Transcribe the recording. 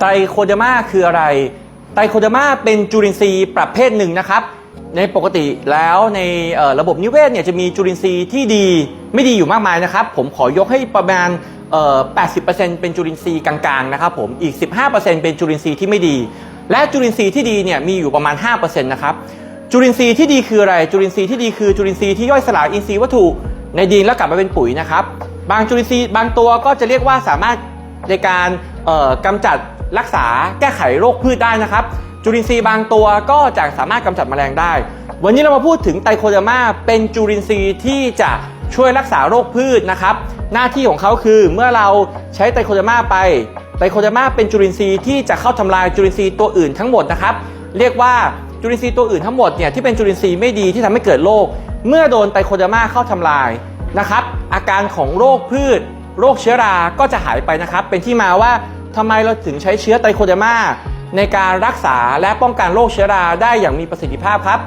ไตรโคเดมาคืออะไร ไตรโคเดมาเป็นจุลินทรีย์ประเภทหนึ่งนะครับ ในปกติแล้วในระบบนิเวศเนี่ยจะมีจุลินทรีย์ที่ดีไม่ดีอยู่มากมายนะครับ ผมขอยกให้ประมาณเอ่อ80%เป็นจุลินทรีย์กลางๆนะครับผมอีก 15%เป็นจุลินทรีย์ที่ไม่ดี และจุลินทรีย์ที่ดีเนี่ยมีอยู่ประมาณ 5%นะครับจุลินทรีย์ที่ดีคืออะไร จุลินทรีย์ที่ดีคือจุลินทรีย์ที่ย่อยสลายอินทรีย์วัตถุในดินแล้วกลับมาเป็นปุ๋ยนะครับ บางจุลินทรีย์บางตัวก็จะเรียกว่าสามารถ ในการกำจัดรักษาแก้ไขโรคพืชได้นะครับ จุลินทรีย์บางตัวก็จะสามารถกำจัดแมลงได้ วันนี้เรามาพูดถึงไตรโคเดอร์มาเป็นจุลินทรีย์ที่จะช่วยรักษาโรคพืชนะครับ หน้าที่ของเขาคือเมื่อเราใช้ไตรโคเดอร์มาไปไตรโคเดอร์มาเป็นจุลินทรีย์ที่จะเข้าทำลายจุลินทรีย์ตัวอื่นทั้งหมดนะครับ เรียกว่าจุลินทรีย์ตัวอื่นทั้งหมดเนี่ยที่เป็นจุลินทรีย์ไม่ดีที่ทำให้เกิดโรคเมื่อโดนไตรโคเดอร์มาเข้าทำลายนะครับ อาการของโรคพืช โรคเชื้อราก็จะหายไปนะครับ เป็นที่มาว่าทำไมเราถึงใช้เชื้อไตรโคเดมาในการรักษาและป้องกันโรคเชื้อราได้อย่างมีประสิทธิภาพครับ